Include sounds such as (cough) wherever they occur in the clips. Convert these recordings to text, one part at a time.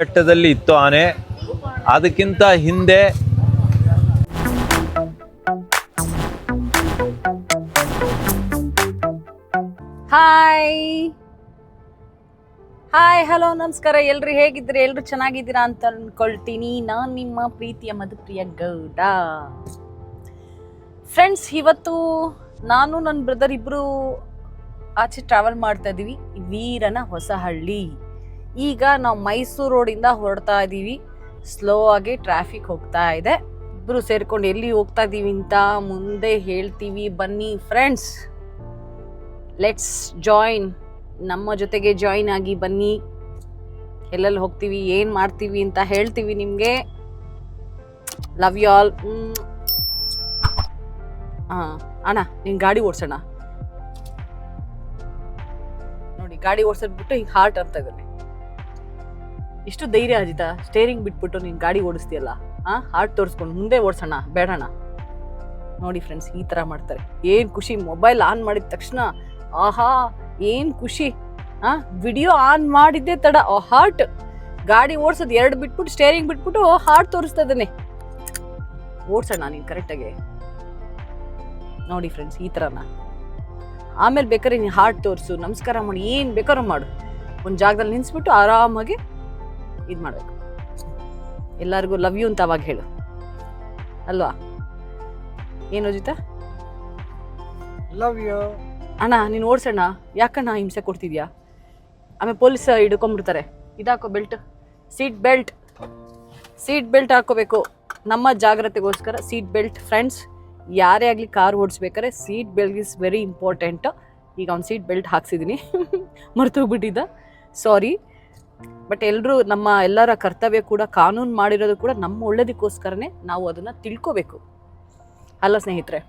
ಬೆಟ್ಟದಲ್ಲಿ ಇತ್ತು ಆನೆ. ಅದಕ್ಕಿಂತ ಹಿಂದೆ ಹಾಯ್ ಹಾಯ್ ಹಲೋ ನಮಸ್ಕಾರ. ಎಲ್ರು ಹೇಗಿದ್ರಿ ಎಲ್ರು ಚೆನ್ನಾಗಿದ್ದೀರಾ ಅಂತ ಅನ್ಕೊಳ್ತೀನಿ. ನಾನು ನಿಮ್ಮ ಪ್ರೀತಿಯ ಮಧುಪ್ರಿಯ ಗೌಡ. ಫ್ರೆಂಡ್ಸ್ ಇವತ್ತು ನಾನು ನನ್ನ ಬ್ರದರ್ ಇಬ್ರು ಆಚೆ ಟ್ರಾವೆಲ್ ಮಾಡ್ತಾ ಇದ್ದೀವಿ ವೀರನ ಹೊಸಹಳ್ಳಿ. ಈಗ ನಾವು ಮೈಸೂರು ರೋಡಿಂದ ಹೊರಡ್ತಾ ಇದ್ದೀವಿ ಸ್ಲೋ ಆಗಿ ಟ್ರಾಫಿಕ್ ಹೋಗ್ತಾ ಇದೆ. ಇಬ್ಬರು ಸೇರ್ಕೊಂಡು ಎಲ್ಲಿ ಹೋಗ್ತಾ ಇದ್ದೀವಿ ಅಂತ ಮುಂದೆ ಹೇಳ್ತೀವಿ. ಬನ್ನಿ ಫ್ರೆಂಡ್ಸ್ ಲೆಟ್ಸ್ ಜಾಯಿನ್ ನಮ್ಮ ಜೊತೆಗೆ ಜಾಯಿನ್ ಆಗಿ ಬನ್ನಿ. ಎಲ್ಲೆಲ್ಲಿ ಹೋಗ್ತೀವಿ, ಏನು ಮಾಡ್ತೀವಿ ಅಂತ ಹೇಳ್ತೀವಿ ನಿಮಗೆ. ಲವ್ ಯು ಆಲ್ ಹಾಂ ಅಣ್ಣ, ನೀನು ಗಾಡಿ ಓಡಿಸೋಣ ನೋಡಿ, ಗಾಡಿ ಓಡಿಸೋದ್ಬಿಟ್ಟು ಹಿಂಗೆ ಹಾರ್ಟ್ ಅಂತ ಇಷ್ಟು ಧೈರ್ಯ ಅಜಿತ ಸ್ಟೇರಿಂಗ್ ಬಿಟ್ಬಿಟ್ಟು ನೀನು ಗಾಡಿ ಓಡಿಸ್ತೀಯಲ್ಲ, ಆ? ಹಾರ್ಟ್ ತೋರಿಸ್ಕೊಂಡು ಮುಂದೆ ಓಡಿಸೋಣ ಬೇಡಣ ನೋಡಿ ಫ್ರೆಂಡ್ಸ್ ಈ ಥರ ಮಾಡ್ತಾರೆ. ಏನು ಖುಷಿ ಮೊಬೈಲ್ ಆನ್ ಮಾಡಿದ ತಕ್ಷಣ, ಆಹಾ, ಏನ್ ಖುಷಿ, ಆ? ವಿಡಿಯೋ ಆನ್ ಮಾಡಿದ್ದೆ ತಡ ಹಾರ್ಟ್ ಗಾಡಿ ಓಡಿಸೋದು ಎರಡು ಬಿಟ್ಬಿಟ್ಟು ಸ್ಟೇರಿಂಗ್ ಬಿಟ್ಬಿಟ್ಟು ಹಾರ್ಟ್ ತೋರಿಸ್ತಾ ಇದ್ದಾನೆ. ಓಡ್ಸೋಣ ನೀನು ಕರೆಕ್ಟಾಗಿ ನೋಡಿ ಫ್ರೆಂಡ್ಸ್ ಈ ಥರನ ಆಮೇಲೆ ಬೇಕಾದ್ರೆ ನೀನು ಹಾರ್ಟ್ ತೋರಿಸು, ನಮಸ್ಕಾರ ಮಾಡಿ, ಏನು ಬೇಕಾದ್ರೂ ಮಾಡು. ಒಂದು ಜಾಗದಲ್ಲಿ ನಿಲ್ಲಿಸ್ಬಿಟ್ಟು ಆರಾಮಾಗಿ ಇದು ಮಾಡಬೇಕು. ಎಲ್ಲರಿಗೂ ಲವ್ ಯು ಅಂತ ಅವಾಗ ಹೇಳು. ಅಲ್ವಾ? ಏನು ಅಜಿತ ಲವ್ ಯು ಅಣ್ಣ ನೀನು ಓಡಿಸೋಣ ಯಾಕಣ್ಣ ಹಿಂಸೆ ಕೊಡ್ತಿದ್ಯಾ? ಆಮೇಲೆ ಪೊಲೀಸ್ ಹಿಡ್ಕೊಂಡ್ಬಿಡ್ತಾರೆ. ಇದಾಕೋ belt seat belt seat belt ಹಾಕೋಬೇಕು. ನಮ್ಮ ಜಾಗ್ರತೆಗೋಸ್ಕರ ಸೀಟ್ ಬೆಲ್ಟ್ ಫ್ರೆಂಡ್ಸ್ ಯಾರೇ ಆಗಲಿ car ಓಡಿಸ್ಬೇಕಾದ್ರೆ seat belt is very important ಈಗ ಅವ್ನು ಸೀಟ್ ಬೆಲ್ಟ್ ಹಾಕ್ಸಿದ್ದೀನಿ (laughs) ಮರ್ತೋಗ್ಬಿಟ್ಟಿದ್ದ ಸಾರಿ ಬಟ್ ಎಲ್ಲರೂ ನಮ್ಮ ಎಲ್ಲರ ಕರ್ತವ್ಯ ಕೂಡ ಕಾನೂನು ಮಾಡಿರೋದು ಕೂಡ ನಮ್ಮ ಒಳ್ಳೇದಕ್ಕೋಸ್ಕರನೇ ನಾವು ಅದನ್ನು ತಿಳ್ಕೋಬೇಕು. ಅಲ್ಲ ಸ್ನೇಹಿತರೆ.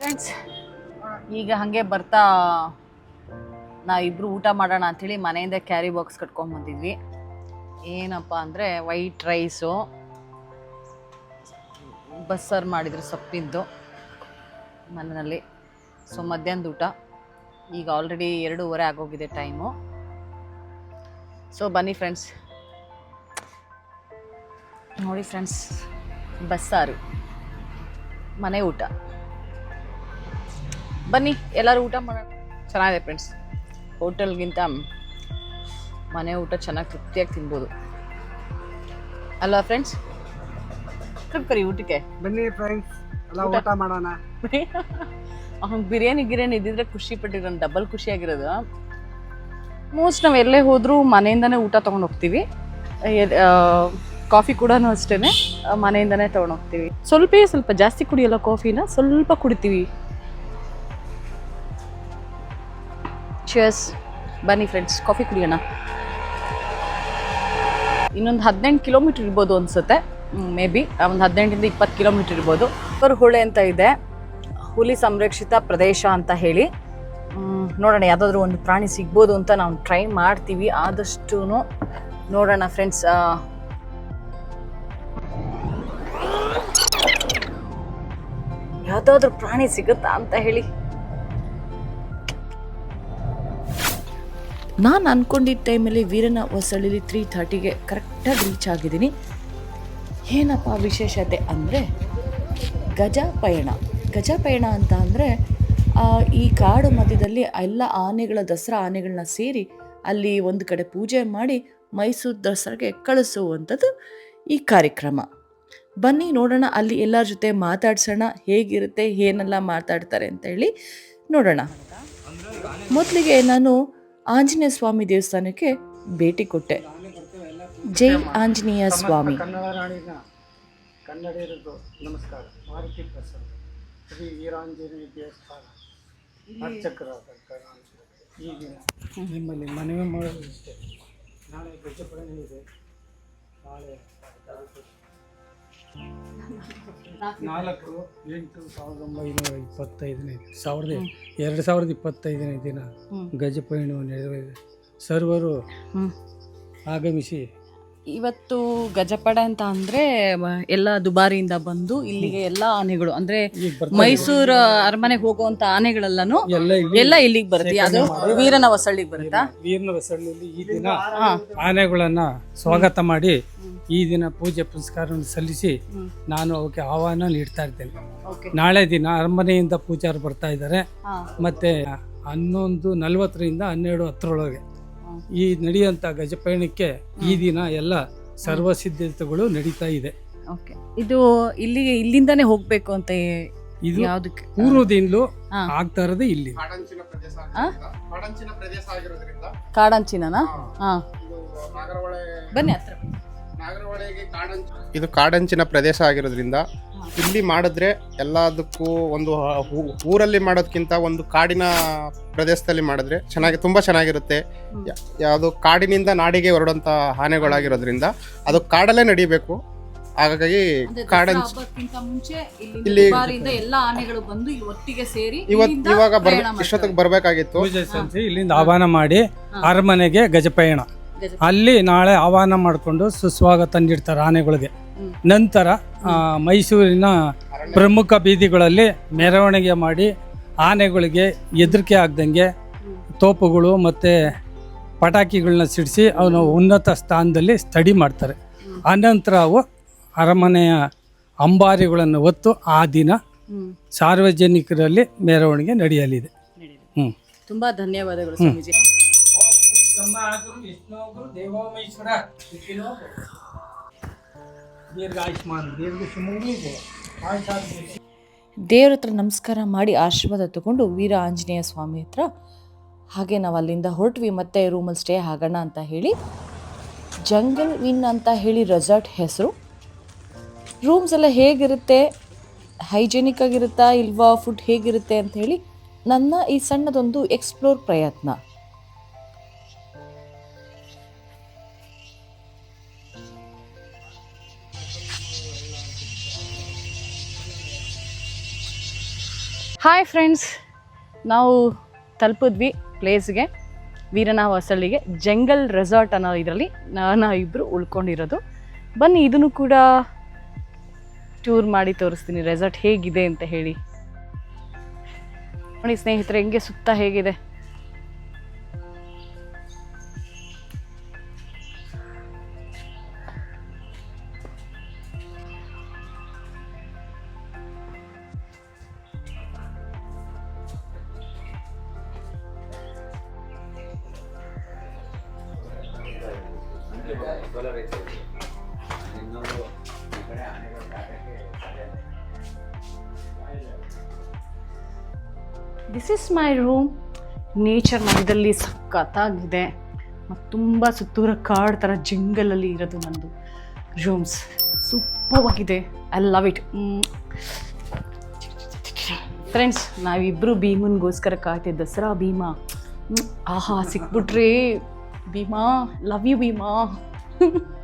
ಫ್ರೆಂಡ್ಸ್ ಈಗ ಹಾಗೆ ಬರ್ತಾ ನಾವಿಬ್ರು ಊಟ ಮಾಡೋಣ ಅಂಥೇಳಿ ಮನೆಯಿಂದ ಕ್ಯಾರಿ ಬಾಕ್ಸ್ ಕಟ್ಕೊಂಡು ಬಂದಿದ್ವಿ. ಏನಪ್ಪ ಅಂದರೆ ವೈಟ್ ರೈಸು ಬಸ್ಸಾರು ಮಾಡಿದ್ರು ಸೊಪ್ಪಿದ್ದು ಮನೆಯಲ್ಲಿ. ಸೊ ಮಧ್ಯಾಹ್ನದ ಊಟ. ಈಗ ಆಲ್ರೆಡಿ ಎರಡೂವರೆ ಆಗೋಗಿದೆ ಟೈಮು ಸೊ ಬನ್ನಿ ಫ್ರೆಂಡ್ಸ್ ನೋಡಿ ಫ್ರೆಂಡ್ಸ್ ಬಸ್ಸಾರು. ಮನೆ ಊಟ. ಬನ್ನಿ ಎಲ್ಲರೂ ಊಟ ಮಾಡೋಣ ಚೆನ್ನಾಗಿದೆ ಫ್ರೆಂಡ್ಸ್ ಹೋಟೆಲ್ಗಿಂತ ಮನೆ ಊಟ ಚೆನ್ನಾಗಿ ತೃಪ್ತಿಯಾಗಿ ತಿನ್ಬೋದು. ಅಲ್ವಾ ಫ್ರೆಂಡ್ಸ್ ಕರಿ ಊಟಕ್ಕೆ. ಬನ್ನಿ ಫ್ರೆಂಡ್ಸ್ ಊಟ. ಮಾಡೋಣ. (laughs) ಅವ್ನು ಬಿರಿಯಾನಿ ಗಿರಿಯಾನಿ ಇದ್ದಿದ್ರೆ ಖುಷಿ ಪಟ್ಟಿರೋನು ಡಬಲ್ ಖುಷಿಯಾಗಿರೋದು ಮೋಸ್ಟ್ ನಾವು ಎಲ್ಲೇ ಹೋದರೂ ಮನೆಯಿಂದನೇ ಊಟ ತೊಗೊಂಡು ಹೋಗ್ತೀವಿ. ಕಾಫಿ ಕೂಡ ಅಷ್ಟೇ ಮನೆಯಿಂದನೇ ತೊಗೊಂಡು ಹೋಗ್ತೀವಿ. ಸ್ವಲ್ಪ ಸ್ವಲ್ಪ ಜಾಸ್ತಿ ಕುಡಿಯಲ್ಲ ಕಾಫಿನ ಸ್ವಲ್ಪ ಕುಡಿತೀವಿ. ಚೇರ್ಸ್ ಬನ್ನಿ ಫ್ರೆಂಡ್ಸ್ ಕಾಫಿ ಕುಡಿಯೋಣ. ಇನ್ನೊಂದು ಹದಿನೆಂಟು ಕಿಲೋಮೀಟ್ರ್ ಇರ್ಬೋದು ಅನ್ಸುತ್ತೆ. ಮೇ ಬಿ ಒಂದು ಹದಿನೆಂಟರಿಂದ ಇಪ್ಪತ್ತು ಕಿಲೋಮೀಟ್ರ್ ಇರ್ಬೋದು. ಹೊಳೆ ಅಂತ ಇದೆ. ಹುಲಿ ಸಂರಕ್ಷಿತ ಪ್ರದೇಶ ಅಂತ ಹೇಳಿ. ನೋಡೋಣ, ಯಾವುದಾದ್ರೂ ಒಂದು ಪ್ರಾಣಿ ಸಿಗ್ಬೋದು ಅಂತ ನಾವು ಟ್ರೈ ಮಾಡ್ತೀವಿ. ಆದಷ್ಟು ನೋಡೋಣ ಫ್ರೆಂಡ್ಸ್ ಯಾವುದಾದ್ರೂ ಪ್ರಾಣಿ ಸಿಗುತ್ತಾ ಅಂತ ಹೇಳಿ. ನಾನು ಅನ್ಕೊಂಡಿದ್ದ ಟೈಮಲ್ಲಿ ವೀರನ ಹೊಸಳಲ್ಲಿ ತ್ರೀ ಥರ್ಟಿಗೆ ಕರೆಕ್ಟಾಗಿ ರೀಚ್ ಆಗಿದ್ದೀನಿ. ಏನಪ್ಪ ವಿಶೇಷತೆ ಅಂದರೆ ಗಜ ಪಯಣ. ಗಜ ಪಯಣ ಅಂತ ಅಂದರೆ ಈ ಕಾಡು ಮಧ್ಯದಲ್ಲಿ ಎಲ್ಲ ಆನೆಗಳ, ದಸರಾ ಆನೆಗಳನ್ನ ಸೇರಿ ಅಲ್ಲಿ ಒಂದು ಕಡೆ ಪೂಜೆ ಮಾಡಿ ಮೈಸೂರು ದಸರಾಗೆ ಕಳಿಸುವಂಥದ್ದು ಈ ಕಾರ್ಯಕ್ರಮ. ಬನ್ನಿ ನೋಡೋಣ, ಅಲ್ಲಿ ಎಲ್ಲರ ಜೊತೆ ಮಾತಾಡ್ಸೋಣ, ಹೇಗಿರುತ್ತೆ, ಏನೆಲ್ಲ ಮಾತಾಡ್ತಾರೆ ಅಂತ ಹೇಳಿ ನೋಡೋಣ. ಮೊದಲಿಗೆ ನಾನು ಆಂಜನೇಯ ಸ್ವಾಮಿ ದೇವಸ್ಥಾನಕ್ಕೆ ಭೇಟಿ ಕೊಟ್ಟೆ. ಜೈ ಆಂಜನೇಯ ಸ್ವಾಮಿ. ಕನ್ನಡ ನಮಸ್ಕಾರ. ಮಾರುತಿ ಶ್ರೀ ವೀರಾಂಜನೇಯ ದೇವಸ್ಥಾನ. ಈಗಿನ ನಿಮ್ಮಲ್ಲಿ ಮನವಿ ಮಾಡೋದು ಇಷ್ಟೇ. ನಾಳೆ ಗಜಪಡಣೆ ಇದೆ ನಾಳೆ ನಾಲ್ಕು ಎಂಟು ಸಾವಿರದ ಒಂಬೈನೂರ ಇಪ್ಪತ್ತೈದನೇ ಸಾವಿರದ ಎರಡು ಸಾವಿರದ ಇಪ್ಪತ್ತೈದನೇ ದಿನ ಗಜಪಯಣವನ್ನು ನೆರವೇರಿದೆ ಸರ್ವರು ಆಗಮಿಸಿ ಇವತ್ತು ಗಜಪಡೆ ಅಂತ ಅಂದ್ರೆ ಎಲ್ಲ ದುಬಾರಿಯಿಂದ ಬಂದು ಇಲ್ಲಿಗೆ ಎಲ್ಲ ಆನೆಗಳು ಅಂದ್ರೆ ಮೈಸೂರು ಅರಮನೆಗೆ ಹೋಗುವಂತ ಆನೆಗಳೆಲ್ಲಾನು ಎಲ್ಲ ಇಲ್ಲಿ ಇಲ್ಲಿಗೆ ಬರುತ್ತೆ. ಅದು ವೀರನ ಹೊಸಳ್ಳಿಗೆ ಬರುತ್ತಾ? ವೀರನ ಹೊಸಳ್ಳಿಯಲ್ಲಿ ಈ ದಿನ ಆನೆಗಳನ್ನ ಸ್ವಾಗತ ಮಾಡಿ ಈ ದಿನ ಪೂಜೆ ಪುನಸ್ಕಾರವನ್ನು ಸಲ್ಲಿಸಿ ನಾನು ಅವಕ್ಕೆ ಆಹ್ವಾನ ನೀಡ್ತಾ ಇರ್ತೇನೆ. ನಾಳೆ ದಿನ ಅರಮನೆಯಿಂದ ಪೂಜಾರು ಬರ್ತಾ ಇದ್ದಾರೆ. ಮತ್ತೆ ಹನ್ನೊಂದು ನಲ್ವತ್ತರಿಂದ ಹನ್ನೆರಡು ಹತ್ತರೊಳಗೆ. ಈ ನಡೆಯುವಂತ ಗಜಪಯಣಕ್ಕೆ ಈ ದಿನ ಎಲ್ಲ ಸರ್ವ ಸಿದ್ಧತೆಗಳು ನಡೀತಾ ಇದೆ. ಓಕೆ. ಇದು ಇಲ್ಲಿಗೆ ಇಲ್ಲಿಂದಾನೇ ಹೋಗ್ಬೇಕು ಅಂತ ಇದು ಯಾವುದಕ್ಕೆ? ಪೂರ್ವದಿಂದಲೂ. ಆಗ್ತಾ ಇರೋದು ಇಲ್ಲಿ ಕಾಡಂಚಿನ ಪ್ರದೇಶ ಆ? ಕಾಡಂಚಿನ ಪ್ರದೇಶ ಆಗಿರೋದ್ರಿಂದ ಕಾಡಂಚಿನನಾ? ಹಾ. ಇದು ಬನ್ನಿ ಹತ್ರ ಇದು ಕಾಡಂಚಿನ ಪ್ರದೇಶ ಆಗಿರೋದ್ರಿಂದ ಇಲ್ಲಿ ಮಾಡಿದ್ರೆ ಎಲ್ಲದಕ್ಕೂ ಒಂದು ಊರಲ್ಲಿ ಮಾಡೋದಕ್ಕಿಂತ ಒಂದು ಕಾಡಿನ ಪ್ರದೇಶದಲ್ಲಿ ಮಾಡಿದ್ರೆ ಚೆನ್ನಾಗಿ ತುಂಬಾ ಚೆನ್ನಾಗಿರುತ್ತೆ. ಯಾ- ಯಾವುದು ಕಾಡಿನಿಂದ ನಾಡಿಗೆ ಹೊರಡುವಂತ ಆನೆಗಳಾಗಿರೋದ್ರಿಂದ ಅದು ಕಾಡಲ್ಲೇ ನಡಿಬೇಕು. ಹಾಗಾಗಿ ಕಾಡನ್ ಮುಂಚೆ ಇಲ್ಲಿ ಇಲ್ಲಿ- ದುಬಾರಿಯಿಂದ ಎಲ್ಲ ಆನೆಗಳು ಬಂದು ಇಲ್ಲಿ ಒಟ್ಟಿಗೆ ಸೇರಿ ಇವತ್ ಇಲ್ಲಿಂದ ಇವಾಗ ಬರ್. ಇಷ್ಟೊತ್ತಿಗೆ ಬರ್ಬೇಕಾಗಿತ್ತು. ಇಲ್ಲಿಂದ ಆಹ್ವಾನ ಮಾಡಿ ಅರಮನೆಗೆ ಗಜಪಯಣ. ಗಜ- ಅಲ್ಲಿ ನಾಳೆ ಆಹ್ವಾನ ಮಾಡಿಕೊಂಡು ಸುಸ್ವಾಗತ ನೀಡ್ತಾರೆ ಆನೆಗಳಿಗೆ. ನಂತರ ಮೈಸೂರಿನ ಪ್ರಮುಖ ಬೀದಿಗಳಲ್ಲಿ ಮೆರವಣಿಗೆ ಮಾಡಿ ಆನೆಗಳಿಗೆ ಹೆದರಿಕೆ ಆಗ್ದಂಗೆ ತೋಪುಗಳು ಮತ್ತು ಪಟಾಕಿಗಳನ್ನ ಸಿಡಿಸಿ ಅವನು ಉನ್ನತ ಸ್ಥಾನದಲ್ಲಿ ಸ್ಟಡಿ ಮಾಡ್ತಾರೆ. ಆನಂತರ ಅವು ಅರಮನೆಯ ಅಂಬಾರಿಗಳನ್ನು ಹೊತ್ತು ಆ ದಿನ ಸಾರ್ವಜನಿಕರಲ್ಲಿ ಮೆರವಣಿಗೆ ನಡೆಯಲಿದೆ. ಹ್ಞೂ ತುಂಬ ಧನ್ಯವಾದಗಳು ದೇವ್ರ ಹತ್ರ ನಮಸ್ಕಾರ ಮಾಡಿ ಆಶೀರ್ವಾದ ತಗೊಂಡು ವೀರ ಆಂಜನೇಯ ಸ್ವಾಮಿ ಹತ್ರ ಹಾಗೆ ನಾವು ಅಲ್ಲಿಂದ ಹೊರಟ್ವಿ, ಮತ್ತೆ ರೂಮಲ್ಲಿ ಸ್ಟೇ ಆಗೋಣ ಅಂತ ಹೇಳಿ. ಜಂಗಲ್ ವಿನ್ ಅಂತ ಹೇಳಿ ರೆಸಾರ್ಟ್ ಹೆಸರು. ರೂಮ್ಸ್ ಎಲ್ಲ ಹೇಗಿರುತ್ತೆ? ಹೈಜೆನಿಕ್ ಆಗಿರುತ್ತಾ ಇಲ್ವಾ? ಫುಡ್ ಹೇಗಿರುತ್ತೆ ಅಂತ ಹೇಳಿ ನನ್ನ ಈ ಸಣ್ಣದೊಂದು ಎಕ್ಸ್ಪ್ಲೋರ್ ಪ್ರಯತ್ನ. ಹಾಯ್ ಫ್ರೆಂಡ್ಸ್ ನಾವು ತಲುಪಿದ್ವಿ ಪ್ಲೇಸ್ಗೆ ವೀರನ ಹೊಸಳ್ಳಿಗೆ ಜಂಗಲ್ ರೆಸಾರ್ಟ್ ಅನ್ನೋ ಇದರಲ್ಲಿ ನಾನು ಇಬ್ಬರು ಉಳ್ಕೊಂಡಿರೋದು. ಬನ್ನಿ, ಇದನ್ನು ಕೂಡ ಟೂರ್ ಮಾಡಿ ತೋರಿಸ್ತೀನಿ. ರೆಸಾರ್ಟ್ ಹೇಗಿದೆ ಅಂತ ಹೇಳಿ. ನೋಡಿ ಸ್ನೇಹಿತರೆ, ಹೆಂಗೆ ಸುತ್ತ ಹೇಗಿದೆ? This is my room nature ಮಧ್ಯದಲ್ಲಿ ಸಖತ್ತಾಗಿದೆ. ಮತ್ತು ತುಂಬ ಸುತ್ತೂರ ಕಾಡು ಥರ ಜಂಗಲಲ್ಲಿ ಇರೋದು ನಂದು ರೂಮ್ಸ್ ಸೂಪರ್ವಾಗಿದೆ. ಐ ಲವ್ ಇಟ್ ಫ್ರೆಂಡ್ಸ್ ನಾವಿಬ್ಬರು ಭೀಮನ್ಗೋಸ್ಕರ ಕಾಯ್ತೀವಿ ದಸರಾ ಭೀಮಾ. ಆಹಾ, ಸಿಕ್ಬಿಟ್ರಿ. Bhima love you Bhima. (laughs)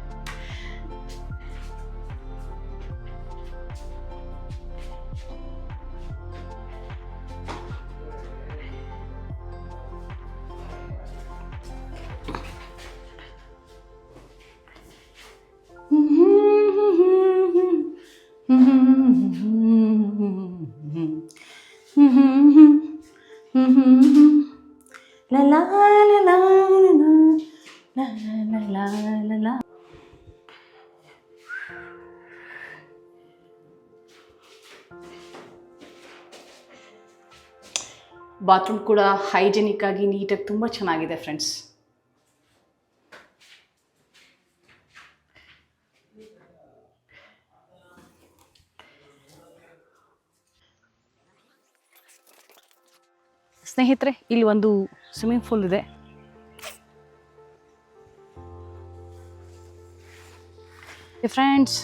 Bathroom ಕೂಡ ಹೈಜೆನಿಕ್ ಆಗಿ ನೀಟಾಗಿ ತುಂಬ ಚೆನ್ನಾಗಿದೆ ಫ್ರೆಂಡ್ಸ್ ಸ್ನೇಹಿತರೆ ಇಲ್ಲಿ ಒಂದು ಸ್ವಿಮ್ಮಿಂಗ್ ಪೂಲ್ ಇದೆ. ಫ್ರೆಂಡ್ಸ್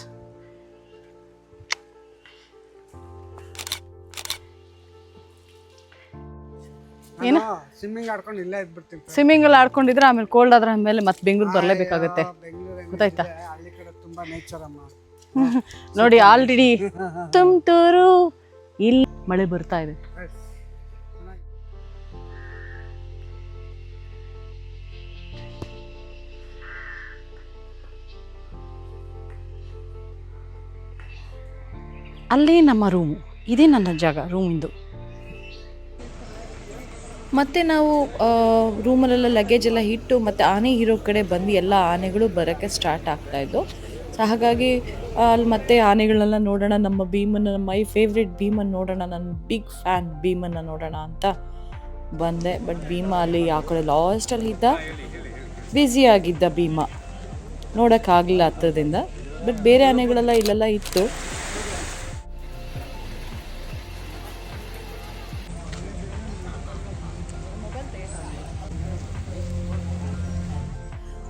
ಏನು? ಸ್ವಿಮ್ಮಿಂಗ್ ಆಡ್ಕೊಂಡು ಇಲ್ಲೇ ಇದ್ಬಿಡ್ತೀನಿ ಸ್ವಿಮ್ಮಿಂಗ್ ಅಲ್ಲಿ ಆಡ್ಕೊಂಡಿದ್ರೆ ಆಮೇಲೆ ಕೋಲ್ಡ್ ಆದ್ರೆ ಆಮೇಲೆ ಮತ್ತೆ ಬೆಂಗಳೂರು ಬರಲೇಬೇಕಾಗುತ್ತೆ. ಗೊತ್ತಾಯ್ತಾ? ಹಳ್ಳಿ ಕಡೆ ತುಂಬಾ ನೇಚರ್ ಅಮ್ಮ. (laughs) ನೋಡಿ ಆಲ್ರೆಡಿ (laughs) ತುಂತೂರು ಇಲ್ಲಿ ಮಳೆ ಬರ್ತಾ ಇದೆ. ಅಲ್ಲೇ ನಮ್ಮ ರೂಮು. ಇದೇ ನನ್ನ ಜಾಗ, ರೂಮಿಂದು. ಮತ್ತು ನಾವು ರೂಮಲ್ಲೆಲ್ಲ ಲಗೇಜ್ ಎಲ್ಲ ಇಟ್ಟು ಮತ್ತು ಆನೆ ಇರೋ ಕಡೆ ಬಂದು ಎಲ್ಲ ಆನೆಗಳು ಬರೋಕ್ಕೆ ಸ್ಟಾರ್ಟ್ ಆಗ್ತಾಯಿದ್ದು ಸೊ ಹಾಗಾಗಿ ಅಲ್ಲಿ ಮತ್ತೆ ಆನೆಗಳನ್ನೆಲ್ಲ ನೋಡೋಣ, ನಮ್ಮ ಭೀಮನ ಮೈ ಫೇವ್ರೆಟ್ ಭೀಮನ್ನು ನೋಡೋಣ, ನನ್ನ ಬಿಗ್ ಫ್ಯಾನ್ ಭೀಮನ್ನ ನೋಡೋಣ ಅಂತ ಬಂದೆ. ಬಟ್ ಭೀಮ ಅಲ್ಲಿ ಆ ಕಡೆ ಲಾಸ್ಟಲ್ಲಿ ಇದ್ದ? ಬ್ಯುಸಿಯಾಗಿದ್ದ ಭೀಮ. ನೋಡೋಕ್ಕಾಗಲಿಲ್ಲ ಹತ್ತದಿಂದ ಬಟ್ ಬೇರೆ ಆನೆಗಳೆಲ್ಲ ಇಲ್ಲೆಲ್ಲ ಇತ್ತು.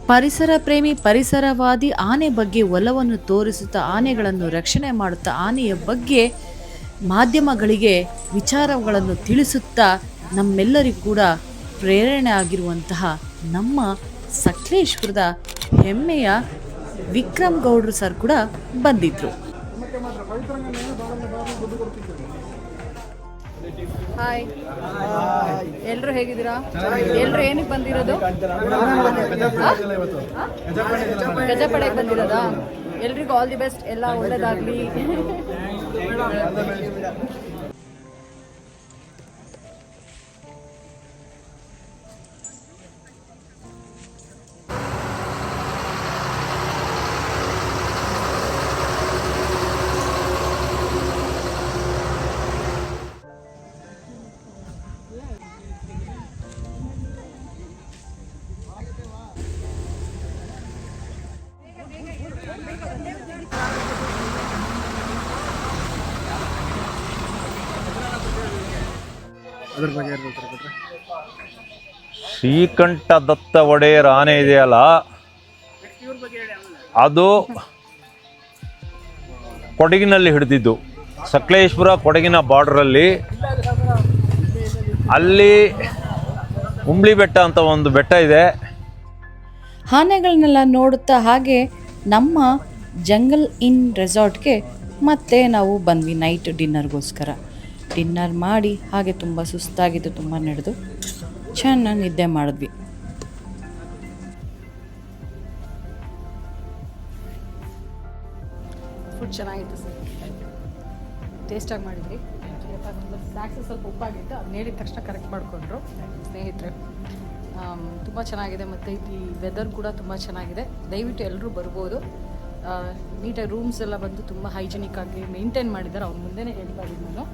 ಪರಿಸರ ಪ್ರೇಮಿ, ಪರಿಸರವಾದಿ ಆನೆ ಬಗ್ಗೆ ಒಲವನ್ನು ತೋರಿಸುತ್ತಾ ಆನೆಗಳನ್ನು ರಕ್ಷಣೆ ಮಾಡುತ್ತಾ ಆನೆಯ ಬಗ್ಗೆ ಮಾಧ್ಯಮಗಳಿಗೆ ವಿಚಾರಗಳನ್ನು ತಿಳಿಸುತ್ತಾ ನಮ್ಮೆಲ್ಲರಿಗೂ ಕೂಡ ಪ್ರೇರಣೆ ಆಗಿರುವಂತಹ ನಮ್ಮ ಸಕಲೇಶ್ಪುರದ ಹೆಮ್ಮೆಯ ವಿಕ್ರಮ್ ಗೌಡ್ರು ಸರ್ ಕೂಡ ಬಂದಿದ್ರು. ಹಾಯ್ ಎಲ್ಲರೂ ಹೇಗಿದ್ದೀರಾ? ಎಲ್ಲರೂ ಏನಕ್ಕೆ ಬಂದಿರೋದು? ಗಜಪಡೆಗೆ ಬಂದಿರೋದಾ? ಎಲ್ರಿಗೂ ಆಲ್ ದಿ ಬೆಸ್ಟ್ ಎಲ್ಲ ಒಳ್ಳೇದಾಗ್ಲಿ. ಶ್ರೀಕಂಠ ದತ್ತ ಒಡೆಯರ್ ಆನೆ ಇದೆಯಲ್ಲ? ಅದು ಕೊಡಗಿನಲ್ಲಿ ಹಿಡಿದಿದ್ದು. ಸಕಲೇಶ್ಪುರ ಕೊಡಗಿನ ಬಾರ್ಡ್ರಲ್ಲಿ ಅಲ್ಲಿ. ಉಂಬ್ಳಿ ಬೆಟ್ಟ ಅಂತ ಒಂದು ಬೆಟ್ಟ ಇದೆ. ಆನೆಗಳನ್ನೆಲ್ಲ ನೋಡುತ್ತಾ ಹಾಗೆ ನಮ್ಮ ಜಂಗಲ್ ಇನ್ ರೆಸಾರ್ಟ್ಗೆ ಮತ್ತೆ ನಾವು ಬಂದ್ವಿ ನೈಟ್ ಡಿನ್ನರ್ಗೋಸ್ಕರ ಡಿನ್ನರ್ ಮಾಡಿ ಹಾಗೆ ತುಂಬ ಸುಸ್ತಾಗಿದ್ದು ತುಂಬ ನಡೆದು ಚೆನ್ನಾಗಿ ನಿದ್ದೆ ಮಾಡಿದ್ವಿ. ಫುಡ್ ಚೆನ್ನಾಗಿತ್ತು ಸರ್ ಟೇಸ್ಟಾಗಿ ಮಾಡಿದ್ರಿ ಸ್ನ್ಯಾಕ್ಸ್ ಸ್ವಲ್ಪ ಉಪ್ಪಾಗಿತ್ತು. ಅದನ್ನ ಹೇಳಿದ ತಕ್ಷಣ ಕರೆಕ್ಟ್ ಮಾಡಿಕೊಂಡ್ರು ಸ್ನೇಹಿತರೆ. ತುಂಬ ಚೆನ್ನಾಗಿದೆ ಮತ್ತು ಈ ವೆದರ್ ಕೂಡ ತುಂಬ ಚೆನ್ನಾಗಿದೆ. ದಯವಿಟ್ಟು ಎಲ್ಲರೂ ಬರ್ಬೋದು. ನೀಟಾಗಿ ರೂಮ್ಸ್ ಎಲ್ಲ ಬಂದು ತುಂಬ ಹೈಜಿನಿಕ್ ಆಗಿ ಮೇಂಟೈನ್ ಮಾಡಿದ್ದಾರೆ. ಅವ್ರ ಮುಂದೆನೇ ಹೇಳ್ತಾ ಇದ್ದೀನಿ ನಾನು.